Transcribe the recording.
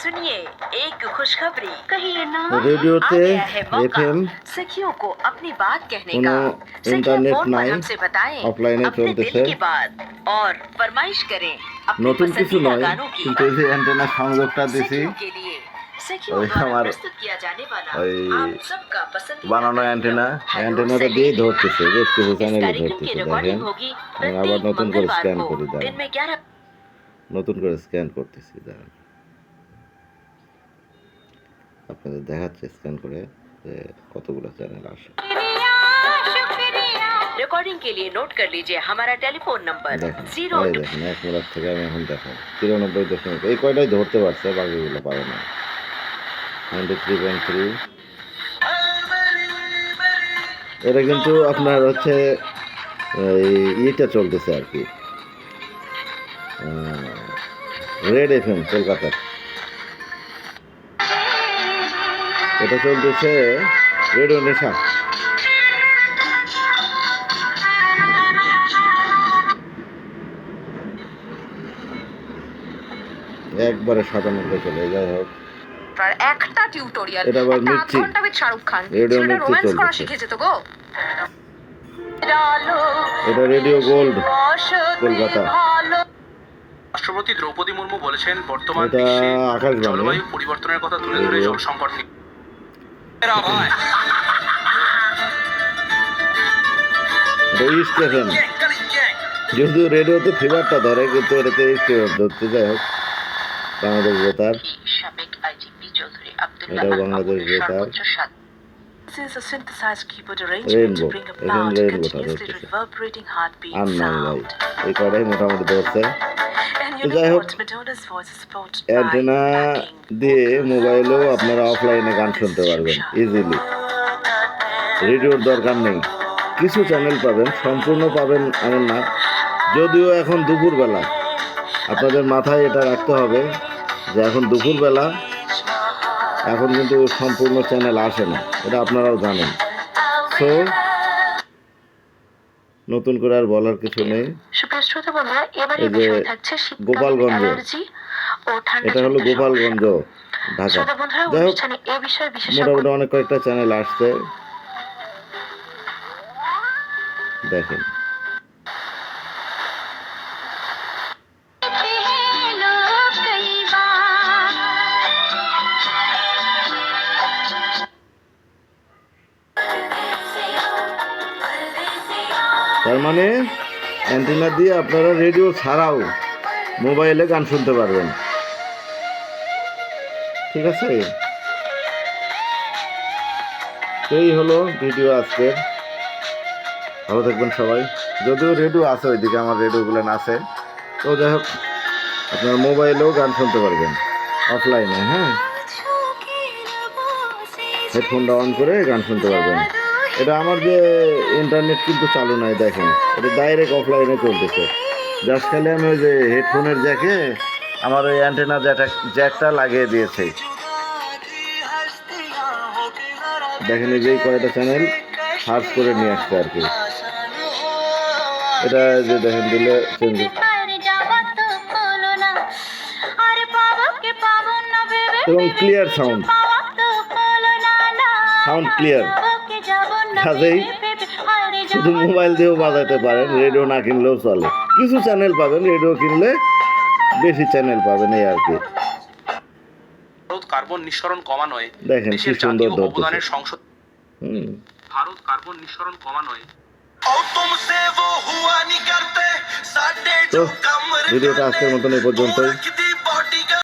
सुनिए एक खुशखबरी कहीं ये ना রেডিওতে आ गया है मौका এফএম सखियों को अपनी बात कहने কোনো का सखियां इंटरनेट फोन पर নাই, हमसे बताएं অফলাইনে अपने दिल চলতেছে। की बात और फरमाइश करें अपने নতুন কিছু पसंदीदा নয় गानों की কিন্তু এই যে অ্যান্টেনা সংযোগটা দিছি सखियों के लिए सखियों ওই द्वारा আমার प्रस्तुत किया जाने वाला ওই आप सबका पसंदीदा বানানো অ্যান্টেনা हेलो, অ্যান্টেনাটা सलीम। দিয়ে ধরতেছে বেশ কিছু इस চ্যানেলে कार्यक्रम की ধরতেছে रिकॉर्डिंग দেখেন होगी আমি আবার प्रत्येक নতুন করে मंगलवार স্ক্যান को করি दिन দাঁড়ান में ग्यारह নতুন করে স্ক্যান করতেছি দাঁড়ান আপনাদের দেখাচ্ছে স্ক্যান করে যে কতগুলো চ্যানেল আসে। রেকর্ডিং কে লিয়ে নোট কর লিজিয়ে হামারা টেলিফোন নাম্বার জিরো দেখেন এক মিনিট থেকে আমি এখন দেখেন তিরানব্বই দশমিক এই কয়টাই ধরতে পারছে বাকিগুলো পারে না। নাইনটি থ্রি পয়েন্ট থ্রি এটা কিন্তু আপনার হচ্ছে ইয়েটা চলতেছে আর কি। রেড এফ এম কলকাতার। এটা চলতেছে রেডিও নেশা। একবারে সাতানব্বই চলে যাই হোক। একটা টিউটোরিয়াল। এটা আবার মির্চি। শাহরুখ খান। রেডিও মির্চি তো গো। এটা রেডিও গোল্ড কলকাতা। রাষ্ট্রপতি দ্রৌপদী মুর্মু বলেছেন বর্তমান বিশ্বে জলবায়ু পরিবর্তনের কথা তুলে ধরে। জল সংকট নিয়ে। এফএম যেহেতু রেডিওতে ফিভারটা ধরে কিন্তু এটাতে স্টেশন ধরতে যাই হোক। বাংলাদেশ বেতার এটাও এটা বাংলাদেশ বেতার Is a synthesized keyboard arrangement to bring about a continuously reverberating heartbeat sound. এই কয়টাই মোটামুটি ধরছে And you যাই know হোক, what? Madonna's voice is supported by antenna দিয়ে মোবাইলেও আপনারা অফলাইনে গান শুনতে পারবেন ইজিলি রেডিওর দরকার নেই কিছু চ্যানেল পাবেন সম্পূর্ণ পাবেন এমন না যদিও এখন দুপুরবেলা আপনাদের মাথায় এটা রাখতে হবে যে এখন দুপুরবেলা এখন কিন্তু সম্পূর্ণ চ্যানেল আসে না। এটা আপনারাও জানেন। সো নতুন করে আর বলার কিছু নেই। গোপালগঞ্জ। এটা হলো গোপালগঞ্জ। ঢাকা। যাই হোক মোটামুটি অনেক কয়েকটা চ্যানেল আসছে। দেখেন। তার মানে অ্যান্টেনা দিয়ে আপনারা রেডিও ছাড়াও মোবাইলে গান শুনতে পারবেন। ঠিক আছে? এই হলো ভিডিও আজকের। ভালো থাকবেন সবাই। যদিও রেডিও আছে ওইদিকে আমার রেডিওগুলো আছে। তো যাই হোক আপনার মোবাইলেও গান শুনতে পারবেন। অফলাইনে হ্যাঁ? হেডফোনটা অন করে গান শুনতে পারবেন। এটা আমার যে ইন্টারনেট কিন্তু চালু নাই, দেখেন। এটা ডাইরেক্ট অফলাইনে চলতেছে। জাস্ট খালি আমি ওই যে হেডফোনের জ্যাকে আমার ওই অ্যান্টেনা জ্যাকটা লাগিয়ে দিয়েছে। দেখেন এই যে কয়টা চ্যানেল সার্চ করে নিয়ে আসছে আর কি। এটা যে দেখেন দিলে এবং ক্লিয়ার সাউন্ড সাউন্ড ক্লিয়ার কাজেই শুধু মোবাইল দিয়েও বাজাতে পারেন রেডিও না কিনলেও চলে। কিছু চ্যানেল পাবেন রেডিও কিনলে বেশি চ্যানেল পাবেন এই আর কি। ভারত কার্বন নিঃসরণ কমানোয় দেখেন কি সুন্দর অবদানের সংসদ হুম। ভারত কার্বন নিঃসরণ কমানোয় তো ভিডিওটা আজকের মতন এই পর্যন্তই।